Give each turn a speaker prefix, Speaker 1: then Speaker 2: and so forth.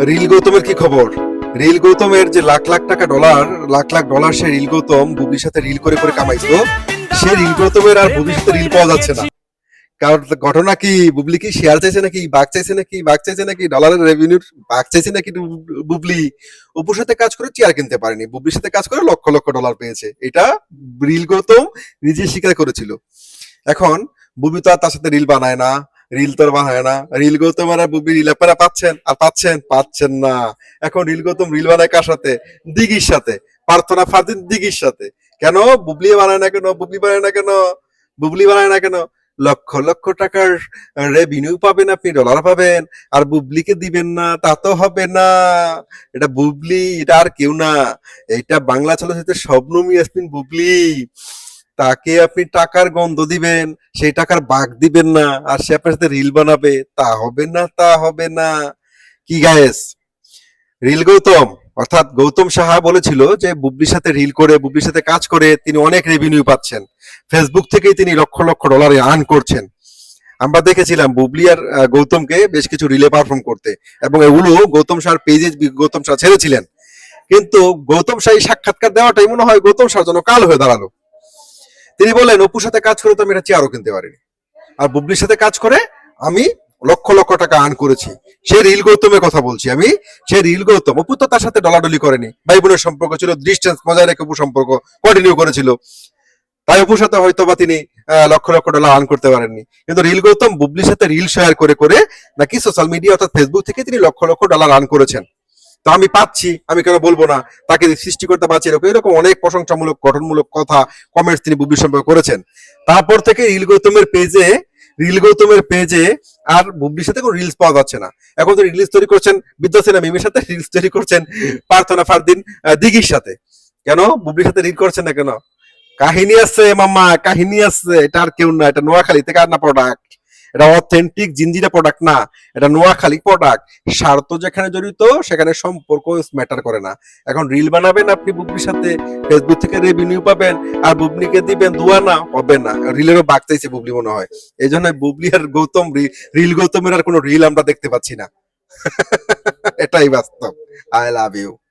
Speaker 1: Reel গৌতমের কি খবর? Reel গৌতমের যে লাখ লাখ টাকা ডলার, লাখ লাখ ডলার সে রিল গৌতম বুবির সাথে রিল করে করে কামাইতো, সে রিল গৌতমের আর বুবলির সাথে রিল পাওয়া যাচ্ছে না। কারণ ঘটনা কি? বুবলি কি শেয়ার চাইছে নাকি? বাঘ চাইছে নাকি? বাঘ চাইছে নাকি? ডলারের রেভিনিউর বাঘ চাইছে নাকি বুবলি? অপুর সাথে কাজ করে চেয়ার কিনতে পারেনি। বুবলির সাথে কাজ করে লক্ষ লক্ষ ডলার পেয়েছে। এটা রিল গৌতম নিজে স্বীকার করেছিল। এখন বুবি তো আর তার সাথে রিল বানায় না। রিল তোর বানায় না। রিল গৌতম আর বুবলি রিল, আপনারা পাচ্ছেন? আর পাচ্ছেন? পাচ্ছেন না। এখন রিল গৌতম রিল বানায় কার সাথে? দিঘির সাথে। প্রার্থনা ফাদিন দিঘির সাথে। কেন? বুবলি বানায় না কেন? বুবলি বানায় না কেন? বুবলি বানায় না কেন? লক্ষ লক্ষ টাকার রেভিনিউ পাবেন আপনি ডলার পাবেন। আর বুবলিকে দিবেন না, তা তো হবে না। এটা বুবলি, এটা আর কেউ না। এটা বাংলা চলচ্চিত্রের স্বপ্নম ইয়াসমিন বুবলি। তাকে আপনি টাকার গন্ধ দিবেন, সেই টাকার বাঘ দিবেন না, আর সে আপনার সাথে রিল বানাবে, তা হবে না, তা হবে না। কি গায়েস রিল গৌতম, অর্থাৎ গৌতম সাহা বলেছিল যে বুবলির সাথে রিল করে বুবলির সাথে কাজ করে তিনি অনেক রেভিনিউ পাচ্ছেন। ফেসবুক থেকেই তিনি লক্ষ লক্ষ ডলারে আর্ন করছেন। আমরা দেখেছিলাম বুবলি আর গৌতমকে বেশ কিছু রিলে পারফর্ম করতে, এবং এগুলো গৌতম শাহর পেজে গৌতম শাহ ছেড়েছিলেন। কিন্তু গৌতম শাহ সাক্ষাৎকার দেওয়াটাই মনে হয় গৌতম শাহ যেন কাল হয়ে দাঁড়াল। তিনি বলেন অপুর সাথে কাজ করে তো আমি এটা চেয়ারও কিনতে পারিনি। আর বুবলির সাথে কাজ করে আমি লক্ষ লক্ষ টাকা আর্ন করেছি। সে রিল গৌতমের কথা বলছি আমি। সে রিল গৌতম, অপু তো তার সাথে ডলাডলি করেনি। ভাই বোনের সম্পর্ক ছিল ডিস্টেন্স বজায় রেখে অপু সম্পর্ক কন্টিনিউ করেছিল। তাই অপুর সাথে হয়তো বা তিনি লক্ষ লক্ষ ডলার আর্ন করতে পারেননি। কিন্তু রিল গৌতম বুবলির সাথে রিল শেয়ার করে করে নাকি সোশ্যাল মিডিয়া অর্থাৎ ফেসবুক থেকে তিনি লক্ষ লক্ষ ডলার আর্ন করেছেন। তো আমি পাচ্ছি, আমি কেন বলব না? তাকে সৃষ্টিকর্তা বাঁচিয়ে এরকম এরকম অনেক প্রশংসামূলক, গঠনমূলক কথা কমেন্টস তিনি বুবলির সম্পর্কে করেছেন। তারপর থেকে রিল গৌতমের পেজে রিল গৌতমের পেজে আর বুবলির সাথে কোনো রিলস পাওয়া যাচ্ছে না। এখন তো রিলস তৈরি করছেন বিদ্যা বিদ্যাসেনা মিমের সাথে রিলস তৈরি করছেন প্রার্থনা ফারদিন দিঘির সাথে। কেন? বুবলির সাথে রিল করছেন না কেন? কাহিনী আছে মামা কাহিনী আছে, এটা আর কেউ না, এটা নোয়াখালী থেকে আর না প্রোডাক্ট এটা অথেন্টিক জিঞ্জিরা প্রোডাক্ট না, এটা নোয়াখালী প্রোডাক্ট স্বার্থ যেখানে জড়িত, সেখানে সম্পর্ক ম্যাটার করে না। এখন রিল বানাবেন আপনি বুবনির সাথে ফেসবুক থেকে রেভিনিউ পাবেন, আর বুবনিকে দিবেন দুয়া না, হবে না। রিলেরও বাগ চাইছে বুবলি মনে হয়। এই জন্য বুবলি আর গৌতম রিল গৌতমের আর কোনো রিল আমরা দেখতে পাচ্ছি না। এটাই বাস্তব। I love you